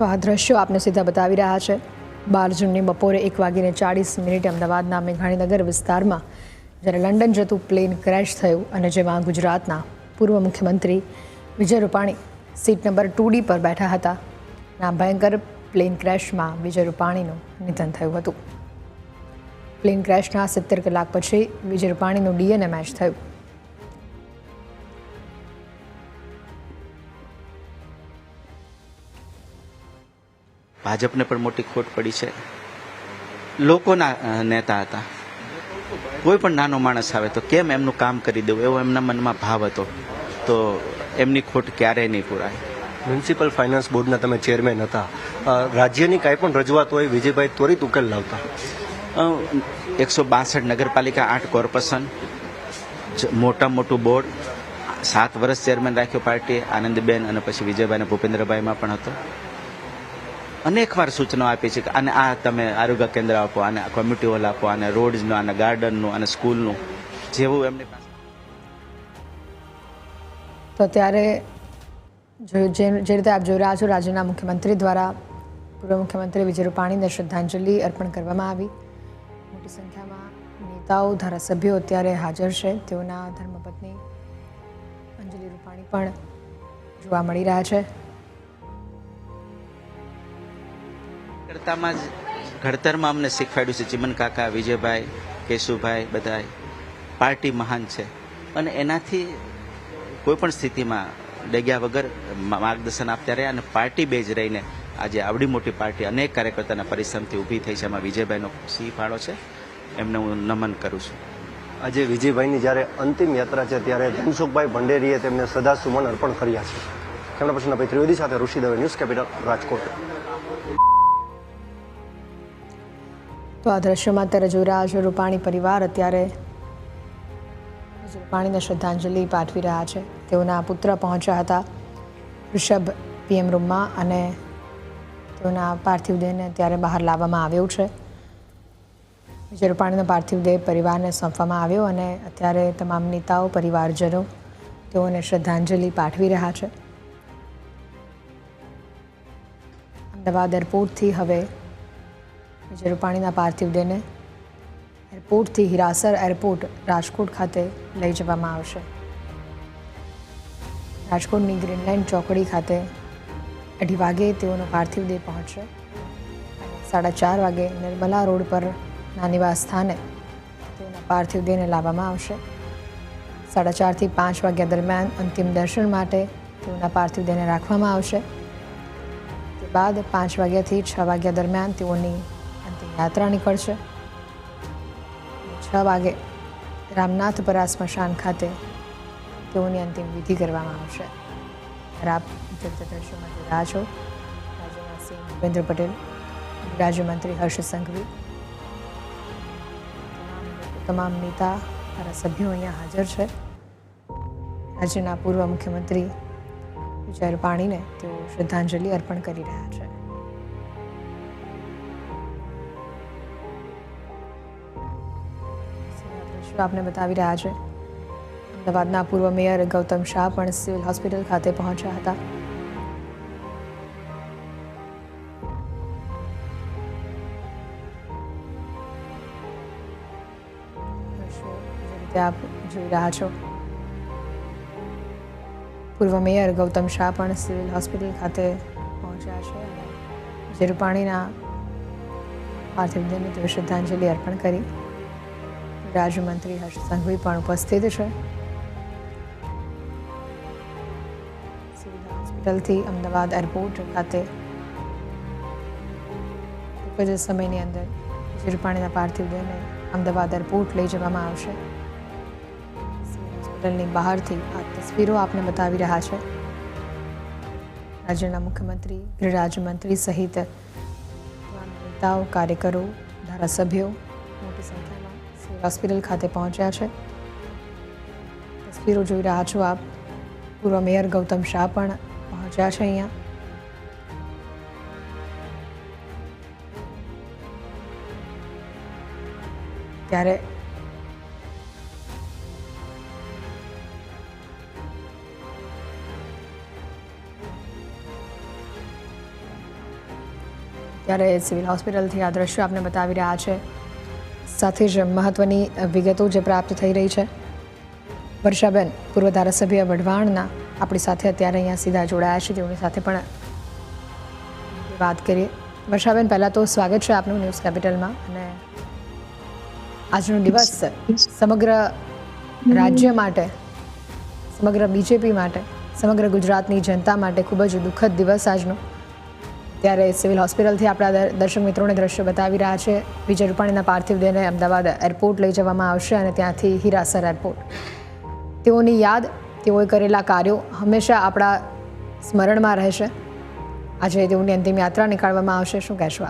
તો આ દ્રશ્યો આપને સીધા બતાવી રહ્યા છે. બાર જૂનની બપોરે એક વાગીને ચાળીસ મિનિટે અમદાવાદના મેઘાણીનગર વિસ્તારમાં જ્યારે લંડન જતું પ્લેન ક્રેશ થયું અને જેમાં ગુજરાતના પૂર્વ મુખ્યમંત્રી Vijay Rupani seat number two D પર બેઠા હતા. આ ભયંકર પ્લેન ક્રેશમાં વિજય રૂપાણીનું નિધન થયું હતું. પ્લેન ક્રેશના સિત્તેર કલાક પછી વિજય રૂપાણીનું ડીએનએ મેચ થયું. ભાજપને પણ મોટી ખોટ પડી છે. લોકોના નેતા હતા. કોઈ પણ નાનો માણસ આવે તો કેમ એમનું કામ કરી દેવું? એવો એમના મનમાં ભાવ હતો. તો એમની ખોટ ક્યારેય નહીં પૂરાય. મ્યુનિસિપલ ફાઇનાન્સ બોર્ડના તમે ચેરમેન હતા. રાજ્યની કાંઈ પણ રજૂઆત હોય વિજયભાઈ ત્વરિત ઉકેલ લાવતા. એકસો બાસઠ નગરપાલિકા આઠ કોર્પોરેશન મોટા મોટું બોર્ડ સાત વર્ષ ચેરમેન રાખ્યો પાર્ટીએ આનંદબેન અને પછી વિજયભાઈ અને ભૂપેન્દ્રભાઈમાં પણ હતો. અનેક વાર સૂચનો આપી છે કે આને આ તમે આરોગ્ય કેન્દ્ર આપો આને કોમ્યુનિટી હોલ આપો આને રોડ્સનું આને ગાર્ડનનું અને સ્કૂલનું જેવું એમની પાસે તો ત્યારે જે રીતે આપ જોઈ રહ્યા છો, રાજ્યના મુખ્યમંત્રી દ્વારા પૂર્વ મુખ્યમંત્રી વિજય રૂપાણીને શ્રદ્ધાંજલિ અર્પણ કરવામાં આવી. મોટી સંખ્યામાં નેતાઓ, ધારાસભ્યો અત્યારે હાજર છે. તેઓના ધર્મપત્ની અંજલિ રૂપાણી પણ જોવા મળી રહ્યા છે. કરતામાં જ ઘડતરમાં અમને શીખવાડ્યું છે, ચિમન કાકા, વિજયભાઈ, કેશુભાઈ બધા પાર્ટી મહાન છે. અને એનાથી કોઈ પણ સ્થિતિમાં ડગ્યા વગર માર્ગદર્શન આપતા રહ્યા અને પાર્ટી બેઝ રહીને આજે આવડી મોટી પાર્ટી અનેક કાર્યકર્તાના પરિશ્રમથી ઊભી થઈ છે. એમાં વિજયભાઈનો સિંહ ફાળો છે. એમને હું નમન કરું છું. આજે વિજયભાઈની જ્યારે અંતિમ યાત્રા છે, ત્યારે ધનસુખભાઈ ભંડેરીએ તેમને સદા સુમન અર્પણ કર્યા છે. કેમેરા પર્સન ભાઈ ત્રિવેદી સાથે ઋષિ ન્યૂઝ કેપિટલ રાજકોટ. તો આ દ્રશ્યમાં અત્યારે જોઈ રહ્યા છે રૂપાણી પરિવાર. અત્યારે રૂપાણીને શ્રદ્ધાંજલિ પાઠવી રહ્યા છે. તેઓના પુત્ર પહોંચ્યા હતા ઋષભ પીએમ રૂમમાં અને તેઓના પાર્થિવ દેહને અત્યારે બહાર લાવવામાં આવ્યો છે. વિજય રૂપાણીનો પાર્થિવ દેહ પરિવારને સોંપવામાં આવ્યો અને અત્યારે તમામ નેતાઓ, પરિવારજનો તેઓને શ્રદ્ધાંજલિ પાઠવી રહ્યા છે. અમદાવાદ એરપોર્ટથી હવે વિજય રૂપાણીના પાર્થિવ દેહને એરપોર્ટથી હિરાસર એરપોર્ટ રાજકોટ ખાતે લઈ જવામાં આવશે. રાજકોટની ગ્રીનલેન્ડ ચોકડી ખાતે અઢી વાગે તેઓનો પાર્થિવ દેહ પહોંચશે. સાડા ચાર વાગે નિર્મલા રોડ પરના નિવાસ સ્થાને તેઓના પાર્થિવ દેહને લાવવામાં આવશે. સાડા ચારથી પાંચ વાગ્યા દરમિયાન અંતિમ દર્શન માટે તેઓના પાર્થિવ દેહને રાખવામાં આવશે. તે બાદ પાંચ વાગ્યાથી છ વાગ્યા દરમિયાન તેઓની યાત્રા નીકળશે. છ વાગે રામનાથપરા સ્મશાન ખાતે તેઓની અંતિમ વિધિ કરવામાં આવશે. રાપ આપ જે રીતે દ્રશ્યોમાં છો રાજ્યના સીએમ ભૂપેન્દ્ર પટેલ, રાજ્યમંત્રી હર્ષ સંઘવી તમામ નેતા તમામ નેતા, ધારાસભ્યો અહીંયા હાજર છે. રાજ્યના પૂર્વ મુખ્યમંત્રી વિજય રૂપાણીને તેઓ શ્રદ્ધાંજલિ અર્પણ કરી રહ્યા છે. દ્રશ્યો આપને બતાવી રહ્યા છે? અમદાવાદના પૂર્વ મેયર ગૌતમ શાહ પણ સિવિલ હોસ્પિટલ ખાતે પહોંચ્યા હતા. આપ જોઈ રહ્યા છો. પૂર્વ મેયર ગૌતમ શાહ પણ સિવિલ હોસ્પિટલ ખાતે પહોંચ્યા છે અને વિજય રૂપાણીના પાર્થિવ દેહને તેઓ શ્રદ્ધાંજલિ અર્પણ કરી. રાજ્યમંત્રી હર્ષ સંઘવી પણ ઉપસ્થિત છે. હોસ્પિટલથી અમદાવાદ એરપોર્ટ ખાતે સમયની અંદર રૂપાણીના પાર્થિવ દેહને અમદાવાદ એરપોર્ટ લઈ જવામાં આવશે. હોસ્પિટલની બહારથી આ તસવીરો આપને બતાવી રહ્યા છે. રાજ્યના મુખ્યમંત્રી ગૃહ રાજ્યમંત્રી સહિત નેતાઓ, કાર્યકરો, ધારાસભ્યો મોટી સંખ્યામાં હોસ્પિટલ ખાતે પહોંચ્યા છે. તસવીરો જોઈ રહ્યા છો આપ. પૂર્વ મેયર ગૌતમ શાહ પણ પહોંચ્યા છે અહીંયા. ત્યારે ત્યારે સિવિલ હોસ્પિટલથી આ દ્રશ્યો આપને બતાવી રહ્યા છે. સાથે જ મહત્વની વિગતો જે પ્રાપ્ત થઈ રહી છે. વર્ષાબેન, પૂર્વ ધારાસભ્ય વઢવાણના આપણી સાથે અત્યારે અહીંયા સીધા જોડાયા છે. તેઓની સાથે પણ વાત કરીએ. વર્ષાબેન, પહેલાં તો સ્વાગત છે આપનું ન્યૂઝ કેપિટલમાં અને આજનો દિવસ સમગ્ર રાજ્ય માટે, સમગ્ર બીજેપી માટે, સમગ્ર ગુજરાતની જનતા માટે ખૂબ જ દુઃખદ દિવસ આજનો. ત્યારે સિવિલ હોસ્પિટલથી આપણા દર- દર્શક મિત્રોને દ્રશ્ય બતાવી રહ્યા છે. વિજય રૂપાણીના પાર્થિવ દેહને અમદાવાદ એરપોર્ટ લઈ જવામાં આવશે અને ત્યાંથી હીરાસર એરપોર્ટ. તેઓની યાદ, તેઓએ કરેલા કાર્યો હંમેશા આપણા સ્મરણમાં રહેશે. આજે તેઓની અંતિમ યાત્રા નીકાળવામાં આવશે. શું કહેશો